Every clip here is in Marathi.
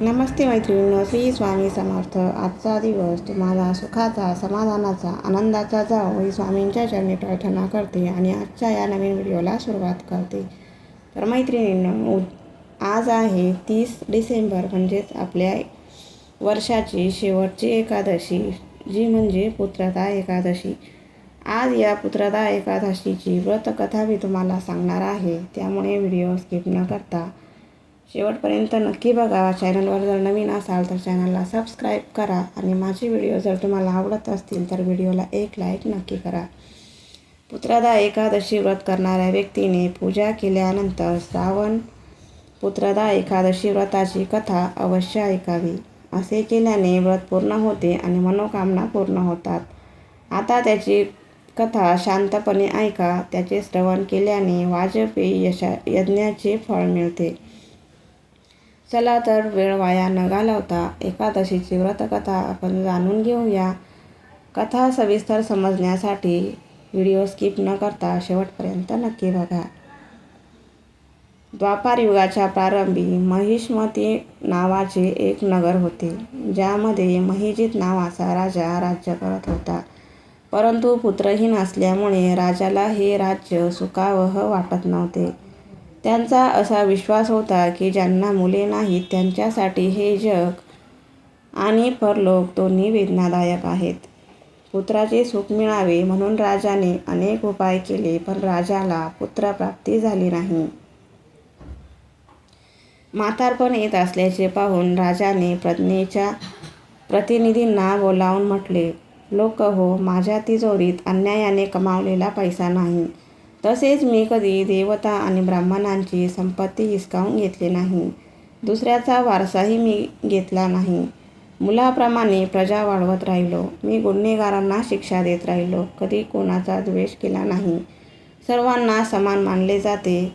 नमस्ते मैत्रिणींनो श्री स्वामी समर्थ. आजचा दिवस तुम्हाला सुखाचा समाधानाचा आनंदाचा जाओ ही स्वामींच्या चरणी प्रार्थना करते आणि आजच्या या नवीन व्हिडिओला सुरुवात करते. तर मैत्रिणींनो आज आहे तीस डिसेंबर म्हणजेच आपल्या वर्षाची शेवटची एकादशी जी म्हणजे पुत्रदा एकादशी. आज या पुत्रदा एकादशीची व्रतकथा मी तुम्हाला सांगणार आहे. त्यामुळे व्हिडिओ स्किप न करता शेवटपर्यंत नक्की बघा. चॅनलवर जर नवीन असाल तर चॅनलला सबस्क्राईब करा. आणि माझे व्हिडिओ जर तुम्हाला आवडत असतील तर व्हिडिओला एक लाईक नक्की करा. पुत्रदा एकादशी व्रत करणाऱ्या व्यक्तीने पूजा केल्यानंतर श्रावण पुत्रदा एकादशी व्रताची कथा अवश्य ऐकावी. असे केल्याने व्रत पूर्ण होते आणि मनोकामना पूर्ण होतात. आता त्याची कथा शांतपणे ऐका. त्याचे श्रवण केल्याने वाजपेयी यशा यज्ञाचे फळ मिळते. चला तर वेळ वाया न घालवता एकादशीची व्रतकथा आपण जाणून घेऊया. कथा सविस्तर समजण्यासाठी व्हिडिओ स्किप न करता शेवटपर्यंत नक्की बघा. द्वापार युगाच्या प्रारंभी महिष्मती नावाचे एक नगर होते ज्यामध्ये महिजित नावाचा राजा राज्य करत होता. परंतु पुत्रहीन असल्यामुळे राजाला हे राज्य सुखावह वाटत नव्हते. त्यांचा असा विश्वास होता की ज्यांना मुले नाहीत त्यांच्यासाठी हे जग आणि परलोक दोन्ही वेदनादायक आहेत. पुत्राचे सुख मिळावे म्हणून राजाने अनेक उपाय केले पण राजाला पुत्रप्राप्ती झाली नाही. म्हातारपण येत असल्याचे पाहून राजाने प्रज्ञेच्या प्रतिनिधींना बोलावून म्हटले लोक हो माझ्या तिजोरीत अन्यायाने कमावलेला पैसा नाही. तसेच मी कधी देवता आणि ब्राह्मणांची संपत्ती हिसकावून घेतली नाही. दुसऱ्याचा वारसाही मी घेतला नाही. मुलाप्रमाणे प्रजा वाढवत राहिलो. मी गुन्हेगारांना शिक्षा देत राहिलो. कधी कोणाचा द्वेष केला नाही. सर्वांना समान मानले जाते.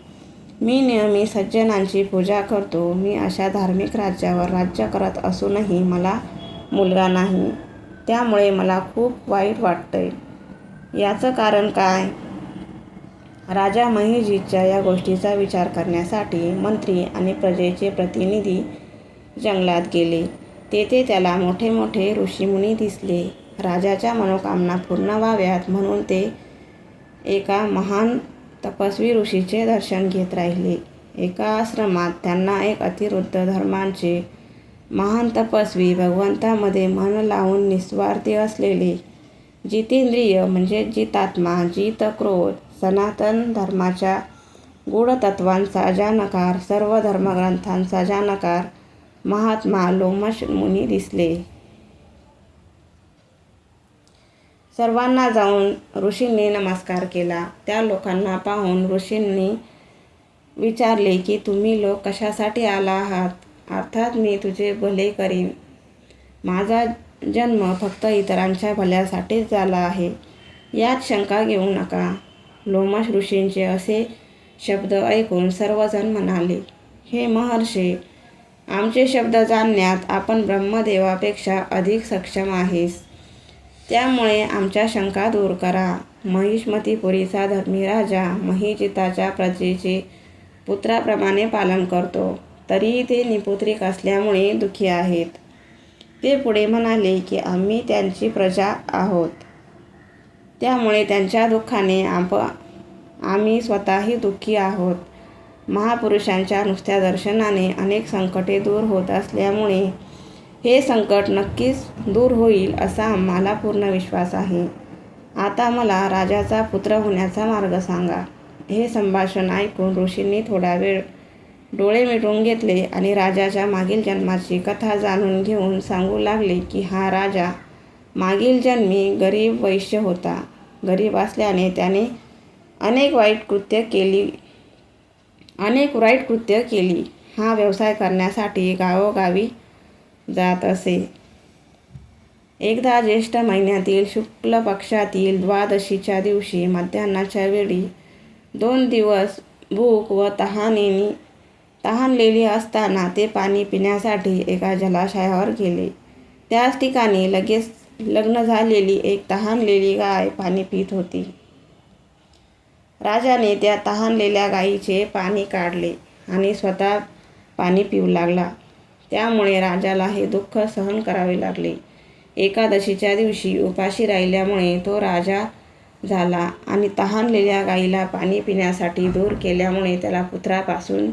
मी नेहमी सज्जनांची पूजा करतो. मी अशा धार्मिक राज्यावर राज्य करत असूनही मला मुलगा नाही. त्यामुळे मला खूप वाईट वाटतंय. याचं कारण काय? राजा महिजीच्या या गोष्टीचा विचार करण्यासाठी मंत्री आणि प्रजेचे प्रतिनिधी जंगलात गेले. तेथे त्याला मोठे मोठे ऋषीमुनी दिसले. राजाच्या मनोकामना पूर्ण व्हाव्यात म्हणून ते एका महान तपस्वी ऋषीचे दर्शन घेत राहिले. एका आश्रमात त्यांना एक अतिवृद्ध धर्मांचे महान तपस्वी भगवंतामध्ये मन लावून निस्वार्थी असलेले जितेंद्रिय म्हणजे जितात्मा जित क्रोध सनातन धर्माच्या गूढतत्वांचा जानकार सर्व धर्मग्रंथांचा जानकार महात्मा लोमश मुनी दिसले. सर्वांना जाऊन ऋषींनी नमस्कार केला. त्या लोकांना पाहून ऋषींनी विचारले की तुम्ही लोक कशासाठी आला आहात? अर्थात मी तुझे भले करीन. माझा जन्म फक्त इतरांच्या भल्यासाठीच झाला आहे. यात शंका घेऊ नका. लोमाश ऋषींचे असे शब्द ऐकून सर्वजण म्हणाले हे महर्षी आमचे शब्द जाणण्यात आपण ब्रह्मदेवापेक्षा अधिक सक्षम आहेस. त्यामुळे आमच्या शंका दूर करा. महिष्मतीपुरीचा धर्मी राजा महिजिताच्या प्रजेचे पुत्राप्रमाणे पालन करतो. तरीही ते निपुत्रिक असल्यामुळे दुःखी आहेत. ते पुढे म्हणाले की आम्ही त्यांची प्रजा आहोत. त्यामुळे त्यांच्या दुःखाने आप आम्ही स्वतःही दुःखी आहोत. महापुरुषांच्या नुसत्या दर्शनाने अनेक संकटे दूर होत असल्यामुळे हे संकट नक्कीच दूर होईल असा आम्हाला पूर्ण विश्वास आहे. आता मला राजाचा पुत्र होण्याचा मार्ग सांगा. हे संभाषण ऐकून ऋषींनी थोडा वेळ डोळे मिटून घेतले आणि राजाच्या मागील जन्माची कथा जाणून घेऊन सांगू लागले की हा राजा मागील जन्मी गरीब वैश्य होता. गरीब असल्याने त्याने अनेक वाईट कृत्य केली. अनेक वाईट कृत्य केली. हा व्यवसाय करण्यासाठी गावोगावी जात असे. एकदा ज्येष्ठ महिन्यातील शुक्ल पक्षातील द्वादशीच्या दिवशी मध्यान्हाच्या वेळी दोन दिवस भूक व तहानेनी तहानलेली असताना ते पाणी पिण्यासाठी एका जलाशयावर गेले. त्याच ठिकाणी लगेच लग्न झालेली एक तहानलेली गाय पाणी पित होती. राजाने त्या तहानलेल्या गायीचे पाणी काढले आणि स्वतः पाणी पिऊ लागला. त्यामुळे राजाला हे दुःख सहन करावे लागले. एकादशीच्या दिवशी उपाशी राहिल्यामुळे तो राजा झाला आणि तहानलेल्या गाईला पाणी पिण्यासाठी दूर केल्यामुळे त्याला पुत्रापासून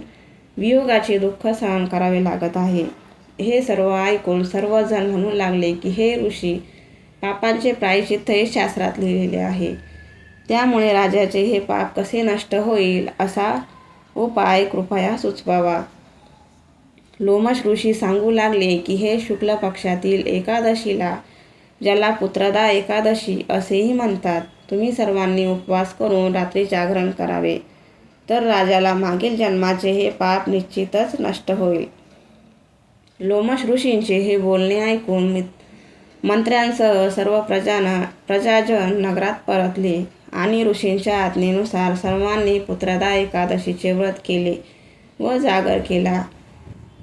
वियोगाचे दुःख सहन करावे लागत आहे. हे सर्व ऐकून सर्वजण म्हणू लागले की हे ऋषी पापांचे प्रायचित्त हे शास्त्रात लिहिलेले आहे. त्यामुळे राजाचे हे पाप कसे नष्ट होईल असा उपाय कृपया सुचवावा. लोमश ऋषी सांगू लागले की हे शुक्ल पक्षातील एकादशीला ज्याला पुत्रदा एकादशी असेही म्हणतात तुम्ही सर्वांनी उपवास करून रात्री जागरण करावे. तर राजाला मागील जन्माचे हे पाप निश्चितच नष्ट होईल. लोमश ऋषींचे हे बोलणे ऐकून मित मंत्र्यांसह सर्व प्रजाना प्रजाजन नगरात परतले आणि ऋषींच्या आज्ञेनुसार सर्वांनी पुत्रदा एकादशीचे व्रत केले व जागर केला.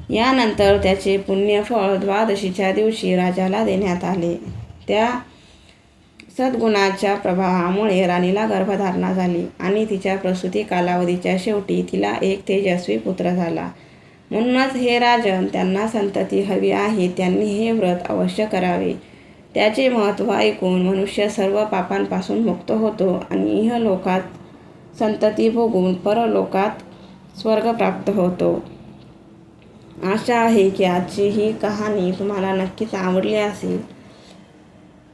यानंतर त्याचे पुण्यफळ द्वादशीच्या दिवशी राजाला देण्यात आले. त्या सद्गुणाच्या प्रभावामुळे राणीला गर्भधारणा झाली आणि तिच्या प्रसूती कालावधीच्या शेवटी तिला एक तेजस्वी पुत्र झाला. म्हणूनच हे राजन त्यांना संतती हवी आहे त्यांनी हे व्रत अवश्य करावे. त्याचे महत्त्व ऐकून मनुष्य सर्व पापांपासून मुक्त होतो आणि इहलोकात संतती भोगून परलोकात स्वर्ग प्राप्त होतो. आशा आहे की आजची ही कहाणी तुम्हाला नक्कीच आवडली असेल.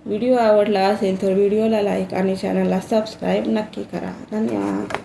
व्हिडिओ आवडला असेल तर व्हिडिओला लाईक आणि चॅनलला सबस्क्राईब नक्की करा. धन्यवाद.